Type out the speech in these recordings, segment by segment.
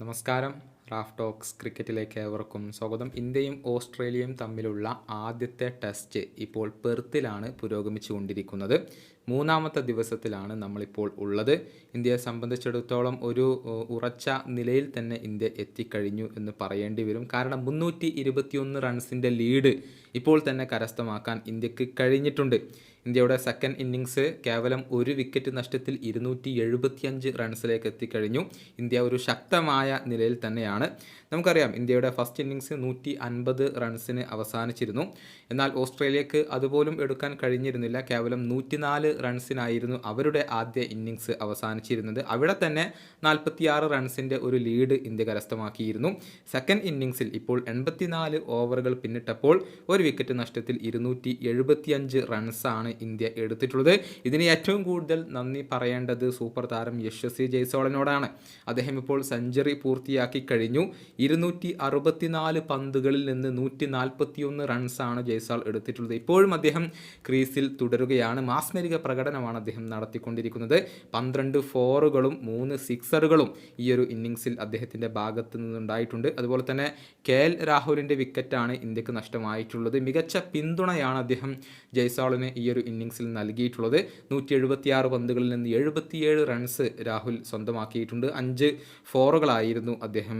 നമസ്കാരം. Raf talks ക്രിക്കറ്റിലേക്ക് ഏവർക്കും സ്വാഗതം. ഇന്ത്യയും ഓസ്ട്രേലിയയും തമ്മിലുള്ള ആദ്യത്തെ ടെസ്റ്റ് ഇപ്പോൾ പെർത്തിലാണ് പുരോഗമിച്ചുകൊണ്ടിരിക്കുന്നത്. മൂന്നാമത്തെ ദിവസത്തിലാണ് നമ്മളിപ്പോൾ ഉള്ളത്. ഇന്ത്യയെ സംബന്ധിച്ചിടത്തോളം ഒരു ഉറച്ച നിലയിൽ തന്നെ ഇന്ത്യ എത്തിക്കഴിഞ്ഞു എന്ന് പറയേണ്ടി വരും. കാരണം മുന്നൂറ്റി ഇരുപത്തിയൊന്ന് റൺസിന്റെ ലീഡ് ഇപ്പോൾ തന്നെ കരസ്ഥമാക്കാൻ ഇന്ത്യയ്ക്ക് കഴിഞ്ഞിട്ടുണ്ട്. ഇന്ത്യയുടെ സെക്കൻഡ് ഇന്നിങ്സ് കേവലം ഒരു വിക്കറ്റ് നഷ്ടത്തിൽ ഇരുന്നൂറ്റി എഴുപത്തിയഞ്ച് റൺസിലേക്ക് എത്തിക്കഴിഞ്ഞു. ഇന്ത്യ ഒരു ശക്തമായ നിലയിൽ തന്നെയാണ്. നമുക്കറിയാം ഇന്ത്യയുടെ ഫസ്റ്റ് ഇന്നിങ്സ് നൂറ്റി അൻപത് റൺസിന് അവസാനിച്ചിരുന്നു. എന്നാൽ ഓസ്ട്രേലിയക്ക് അതുപോലും എടുക്കാൻ കഴിഞ്ഞിരുന്നില്ല. കേവലം നൂറ്റിനാല് റൺസിനായിരുന്നു അവരുടെ ആദ്യ ഇന്നിങ്സ് അവസാനിച്ചിരുന്നത്. അവിടെ തന്നെ നാൽപ്പത്തിയാറ് റൺസിന്റെ ഒരു ലീഡ് ഇന്ത്യ കരസ്ഥമാക്കിയിരുന്നു. സെക്കൻഡ് ഇന്നിങ്സിൽ ഇപ്പോൾ എൺപത്തിനാല് ഓവറുകൾ പിന്നിട്ടപ്പോൾ ഒരു വിക്കറ്റ് നഷ്ടത്തിൽ ഇരുന്നൂറ്റി എഴുപത്തിയഞ്ച് റൺസാണ് ഇന്ത്യ എടുത്തിട്ടുള്ളത്. ഇതിന് ഏറ്റവും കൂടുതൽ നന്ദി പറയേണ്ടത് സൂപ്പർ താരം യശസ്വി ജയ്സോളനോടാണ് അദ്ദേഹം ഇപ്പോൾ സെഞ്ചുറി പൂർത്തിയാക്കി കഴിഞ്ഞു. ഇരുന്നൂറ്റി അറുപത്തിനാല് പന്തുകളിൽ നിന്ന് നൂറ്റി നാൽപ്പത്തിയൊന്ന് റൺസാണ് ജയ്സാൾ എടുത്തിട്ടുള്ളത്. ഇപ്പോഴും അദ്ദേഹം ക്രീസിൽ തുടരുകയാണ്. മാസ്മരിക പ്രകടനമാണ് അദ്ദേഹം നടത്തിക്കൊണ്ടിരിക്കുന്നത്. പന്ത്രണ്ട് ഫോറുകളും മൂന്ന് സിക്സറുകളും ഈ ഒരു ഇന്നിങ്സിൽ അദ്ദേഹത്തിന്റെ ഭാഗത്ത് നിന്നുണ്ടായിട്ടുണ്ട്. അതുപോലെ തന്നെ കെ എൽ രാഹുലിന്റെ വിക്കറ്റാണ് ഇന്ത്യയ്ക്ക് നഷ്ടമായിട്ടുള്ളത്. മികച്ച പിന്തുണയാണ് അദ്ദേഹം ജയ്സാളിന് ഈ ഒരു ഇന്നിങ്സിൽ നൽകിയിട്ടുള്ളത്. നൂറ്റി എഴുപത്തിയാറ് പന്തുകളിൽ നിന്ന് എഴുപത്തിയേഴ് റൺസ് രാഹുൽ സ്വന്തമാക്കിയിട്ടുണ്ട്. അഞ്ച് ഫോറുകളായിരുന്നു അദ്ദേഹം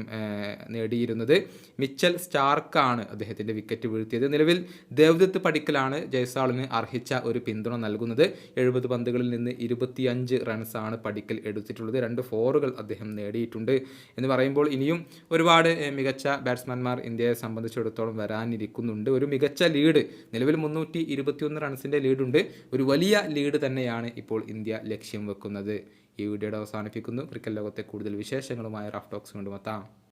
നേടിയിരുന്നത്. മിച്ചൽ സ്റ്റാർക്കാണ് അദ്ദേഹത്തിന്റെ വിക്കറ്റ് വീഴ്ത്തിയത്. നിലവിൽ ദേവദത്ത് പടിക്കലാണ് ജയ്സാളിന് അർഹിച്ച ഒരു പിന്തുണ നൽകുന്നത്. എഴുപത് പന്തുകളിൽ നിന്ന് ഇരുപത്തിയഞ്ച് റൺസാണ് പടിക്കൽ എടുത്തിട്ടുള്ളത്. രണ്ട് ഫോറുകൾ അദ്ദേഹം നേടിയിട്ടുണ്ട് എന്ന് പറയുമ്പോൾ ഇനിയും ഒരുപാട് മികച്ച ബാറ്റ്സ്മാൻമാർ ഇന്ത്യയെ സംബന്ധിച്ചിടത്തോളം വരാനിരിക്കുന്നുണ്ട്. ഒരു മികച്ച ലീഡ് നിലവിൽ മുന്നൂറ്റി ഇരുപത്തിയൊന്ന് റൺസിന്റെ ലീഡുണ്ട് ഒരു വലിയ ലീഡ് തന്നെയാണ് ഇപ്പോൾ ഇന്ത്യ ലക്ഷ്യം വെക്കുന്നത്. ഈ വീഡിയോയുടെ അവസാനിപ്പിക്കുന്നു. ക്രിക്കറ്റ് ലോകത്തെ കൂടുതൽ വിശേഷങ്ങളുമായ റാഫ് ടോക്സ് കൊണ്ടുമെത്താം